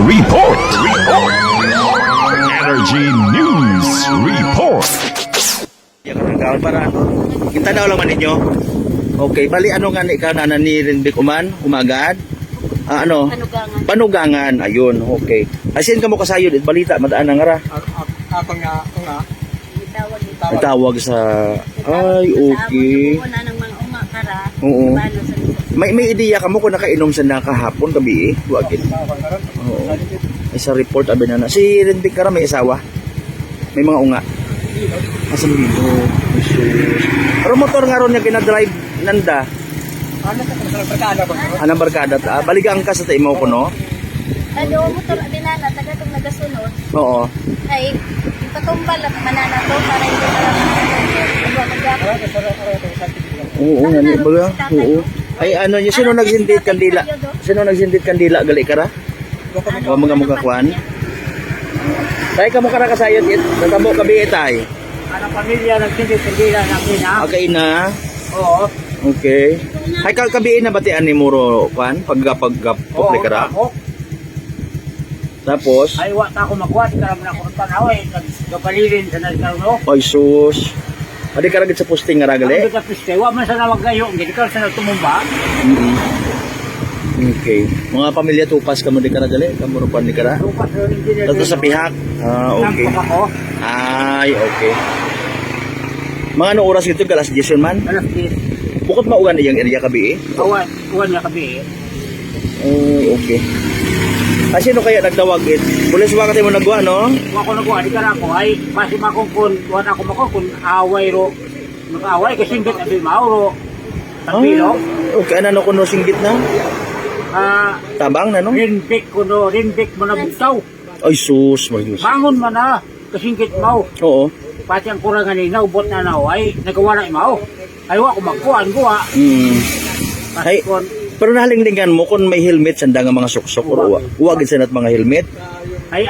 Report. Report. Energy News Report. Ano. Kita daw lang man ninyo. Okay, bali ano nga ni ka na ni Rinbik Uman, umagad? Ah, ano? Panugangan. Panugangan, ayun, okay. Asin ka mo kasayod, it balita, madaan na nga ra. Ako nga, ako nga. Itawag sa, ay, okay. Sa na ng mga unga kara. Oo. May, may ideya ka mo kung nakainom sa nakahapon gabi eh. Wagin. Oo. Ay, sa report, abi na na. Si Rinbik ka ra, may asawa? May mga unga? Asan dito? Pero motor nga ron niya kinadrive nanda. Ano? Anang barkada ta? Baligang ka sa taimo ko, no? Ano, motor dinana, taga itong nagasunod. Oo. Ay, ipatumbal at manana to para hindi mag- Oo, nga ni baga. Oo. Ay ano niyo sino nagsindit kandila? Sino nagsindit kandila gali kara? O mga mga kwan. Tay kamo kara kasayot it. Natabo kabi itay. Anong pamilya nagsindig kandila namin ha? Okay na. Oo. Okay. Ay ka kabi na batian ni muro kwan Oo, pukli kara. Tapos Ay, wa ta ako magwat. Karam na ako ng panaway. Nagkapalirin sa nagkaroon. ay sus. Adi kara gid sa posting nga ra Ang kita piste. Wa man sa nawag kayo. Hindi ka sa nagtumumba. Mm. Okay. Mga pamilya tupas kamo di kara gali. Kamo rupan di na rin din. Dito sa pihak. Ah, okay. Ako. Ay, okay. Mga ano oras ito, galas 10 yun man? Alas 10. Bukod maugan iyang area kabi eh. Awan. Awan niya kabi. Ay, okay. Ah, sino kaya nagtawag it? Pulis ba kasi mo nagwa, no? Wa ko nagwa. Di ka na ako. Ay, pasi makong kun. Wa na ako makong kun. Away ro. Mag-away kasi hindi abi mauro. Tagbilog. okay, ano kuno singgit na? Ah, Tabang na, no? rinbik ko no. Rinbik mo na butaw. Ay, sus, Marius. Bangon man na. Kasingkit mo. Oo. Pati ang kurangan ni naubot na na. Ay, nagawa na imaw. Ay, wa ko magkuhan ko ha. Hmm. Kasi Ay. Pero nahalinglingan mo kung may helmet sanda nga mga suksok or uwa. Uwagin sa nat mga helmet. ay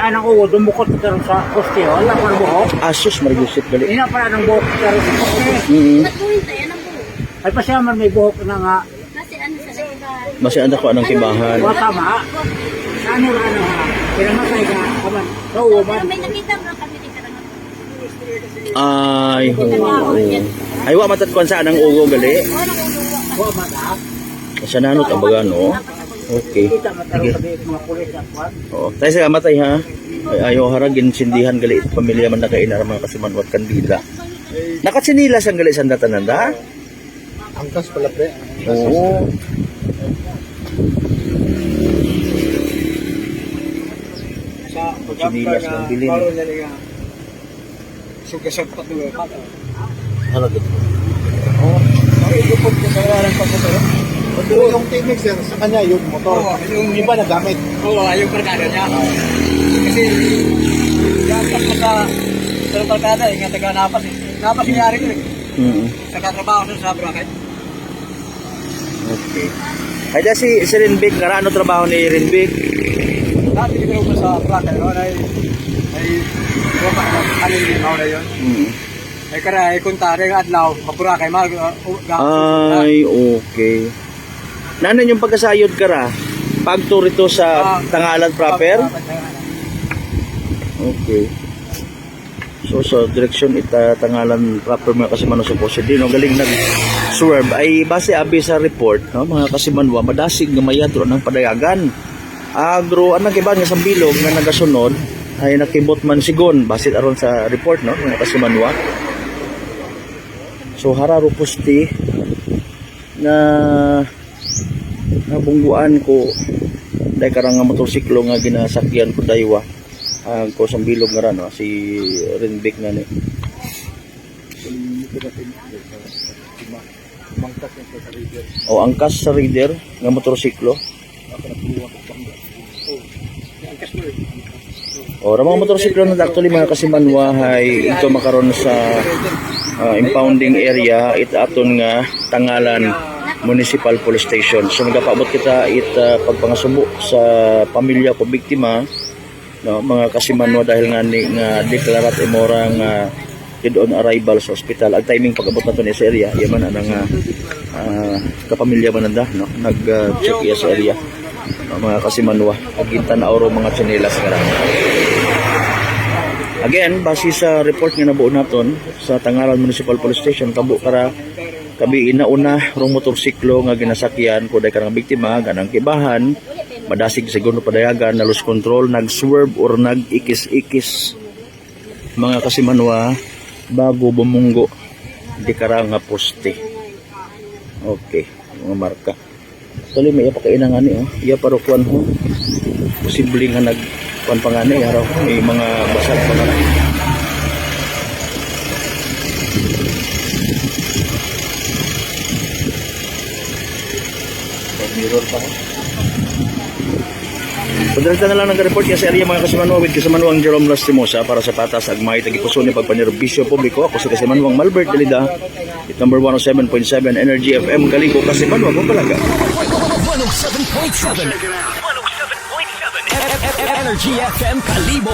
dumukot ko karon sa poste. Wala pa buhok. Ah, sus, Marius, it gali. Ina pa ng buhok karon sa poste. Mm. Ay, pasya man may buhok na nga. Kasi ano sa laban. Masi anda ko anong kibahan. Wa tama. Ano na ano ha. Pinamatay ka. Kaman. Sa uwo man. Pero may nakita mo kami di karangan. Ay, oo. Ay, wa matatkuan sa anang ugo gali. Wa man Sa nanot ang baga, no? Okay. Kita man tayo. Oo. Tayo sa matay ha. Ay, ayaw haragin sindihan gali pamilya man na kaina mga kasimanwat kandila. Nakatsinilas ang gali sa datananda. Angkas pala pre. Oo. Sinilas ng bilin. Sugasag patuloy. Haragin. Ang ikupot ko sa karalan pa motor. Pero yung technique sir, sa kanya yung motor. Oo, yung iba na gamit. Oo, yung barkada niya. Kasi, dapat mo sa sa barkada, eh, nga taga napas eh. Napas nangyari ko eh. Mm Nagkatrabaho siya sa bracket. Okay. Ay, da si, si Rinbik, nga ano trabaho ni Rinbik? Dati di ko sa bracket, no? Ay, ay, wapa ka, alin din ako na yun. Mm. Ay, kara, ay, kuntari adlaw, maburakay, mag, uh, uh, Ay, okay. Nanon yung pagkasayod ka ra? Pagtur ito sa Ah. Tangalan proper? Okay. So sa direksyon ita tangalan proper mga kasimanwa sa Posidino no galing nag swerve ay base abi sa report no mga kasimanwa madasig nga mayatro ng padayagan. Agro anang kiba nga sa bilog nga nagasunod ay nakibot man sigon base aron sa report no mga kasimanwa. So hararo pusti na nabungguan ko. Dahil karang nga motorsiklo nga ginasakyan ko daywa. Ang ko sa bilog nga rano si Renbik na ni. O angkas sa reader nga motorsiklo. O ramang motorsiklo na actually mga kasimanwa ay ito makaroon sa ah, impounding area. It aton nga tangalan municipal police station. So nagapabot kita it ah, pagpangasubo sa pamilya ko biktima no mga kasimanwa dahil nga ni nga deklarat imora nga dead on arrival sa ospital. Ang timing pag-abot na to ni sa area yaman ang nga ah, kapamilya man nanda no nag ah, check iya sa area. Mga kasimanwa agita na oro mga tsinelas ra. Again, base sa report nga nabuo naton sa Tangalan Municipal Police Station, kabo kara kabi inauna rong motorsiklo nga ginasakyan kuday karang biktima ganang kibahan madasig segundo padayagan na lose control nag-swerve or nag-ikis-ikis mga kasimanwa bago bumunggo di kara nga poste okay mga marka Tuloy may ipakaina nga ni oh. Iya parukuan ho. Posible nga nag kuan pa ni araw may mga basag pa nga. Mirror pa. Padalita na lang ng report sa area mga kasimanwa with kasimanwang Jerome Lastimosa para sa patas agmay tagipuso ni pagpanerbisyo publiko. Ako sa kasimanwang Malbert Dalida it number 107.7 Energy FM Kalibo kasimanwa ko palaga 107.7 107.7 Energy FM Kalibo